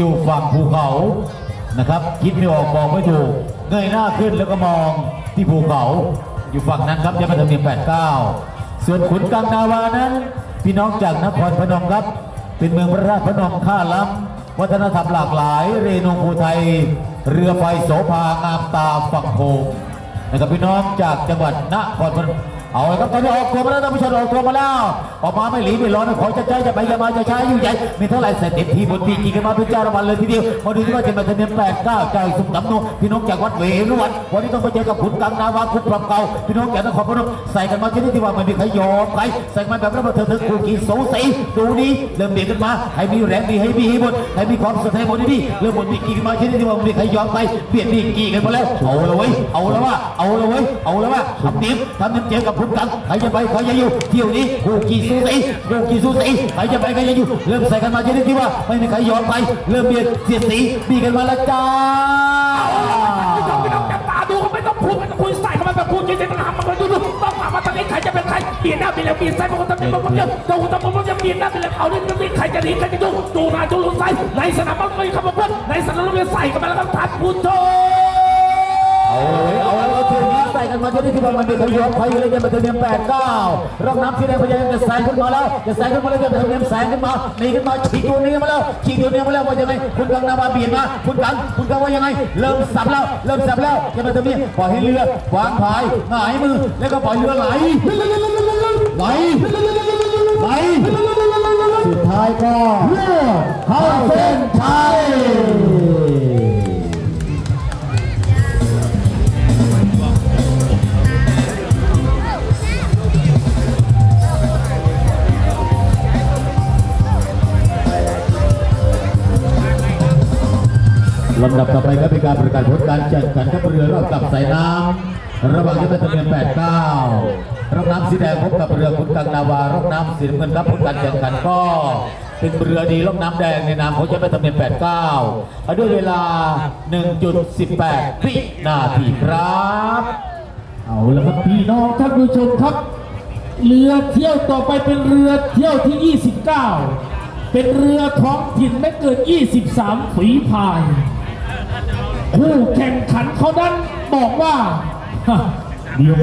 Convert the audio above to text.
อยู่ฝั่งภูเขานะครับ คิดไม่ออกมองไม่ถูกเงยหน้าขึ้นแล้วก็มองที่ภูเขาอยู่ฝั่งนั้นครับยม่ทำเนียม89 ส่วนขุนกังนาวานั้น พี่น้องจากนครพนมครับ เป็นเมืองพระราชพนมข้าล้ำวัฒนธรรมหลากหลาย เรนูภูไทย เรือไฟโสภางามตาฝั่งโขงนะครับพี่น้องจากจังหวัดนครพนม เอาครับตอนนี้ออกตัวมาแล้วท่านผู้ชมออกตัวมาแล้วออกมาไม่หลีไม่ร้อนขอจะใจจะไปจะมาจะช้าอยู่ใหญ่มีเท่าไหร่เสร็จเต็มทีบนทีกินกันมาเป็นเจ้ารางวัลเลยทีเดียวมาดูที่ว่าจะมาทะเบียนแปดเก้าเจ้าสุขดำนงพี่น้องจากวัดเวรุวันวันนี้ต้องไปเจอกับขุนกังนาวาคุกปรับเก่าพี่น้องจากนครพนมใส่กันมาที่นี่ที่ว่าไม่มีใครยอมใครใส่มาแบบนั้นมาเถอะเถอะคู่กีสูสีดูนี่เริ่มเบียดกันมาให้มีแรงดีให้มีให้หมดให้มีความสดใสหมดนี่เริ่มหมดมีกีกันมาที่นี่ที่ว่าไม่มีใครยอมใครเบียดมีกีกันมาแล้วเอาละเว้ยเอาละว่าเอาละเว้ยเอาละว่าทำเนียมทำเนียมเจอกับขุนกังใครจะไปใครจะอยู่เที่ยวนี้คู่กีสูสีคู่กีสูสีใครจะไปใครจะอยู่ เริ่มใส่กันมาที่นี่ที่ว่า ไม่มีใครยอมใครเริ่มเบียดเสียดสีบีกันมาแล้วจ้าไม่ต้องไม่ต้องจับตาดูเขาไม่ต้องพูดไม่ต้องคุยใส่เข้ามาแบบพูดจริงๆต้องหามาดูดูต้องหามาตอนนี้ใครจะเป็นใครเปลี่ยนหน้าเปลี่ยนแล้วเปลี่ยนซ้ายบางคนทำเป็นบางคนเดียวแต่คนทำบางคนจะเปลี่ยนหน้าเปลี่ยนแล้วเอาเนี่ยนี่ใครจะหนีใครจะยุ่งดูหน้าดูลงซ้ายในสนามบ้านไม่เข้ามาเพื่อนในสนามเราใส่กันมาแล้วครับท่านผู้ชม กันมาที่นี่ที่ว่ามันเป็นขยอมไฟเลยจะมาเทียนแปดเก้าร่องน้ำที่แดงพยายามจะแซงขึ้นมาแล้วจะแซงขึ้นมาแล้วจะเทียนแซงขึ้นมาหนีขึ้นมาฉีกตัวนี้มาแล้วฉีกตัวนี้มาแล้วว่ายังไงคุณกังนามาบีมาคุณกังคุณกังว่ายังไง เริ่มสับแล้วเริ่มสับแล้วจะมาเทียนปล่อยให้เรือวางพายหงายมือแล้วก็ปล่อยเรือไหลไหลไหลสุดท้ายก็เอเข้าเส้นชัย ลำดับต่อไปก็เป็นการประกาศผลการแข่งขันขับเรือรอบกับสายน้ำระหว่างที่เป็นทะเบียน89รอบน้ำสีแดงพบกับเรือขุนกังนาวารอบน้ำสีน้ำเงินรับผลการแข่งขันก็เป็นเรือดีรอบน้ำแดงในนามของเจ้าเป็นทะเบียน89ด้วยเวลา 1.18วินาทีครับ เอาละครับพี่น้องท่านผู้ชมครับ เรือเที่ยวต่อไปเป็นเรือเที่ยวที่ 29 เป็นเรือท้องถิ่นไม่เกิน 23 ฝีพาย คู่แข่งขันเขาดันบอกว่าเดี๋ยว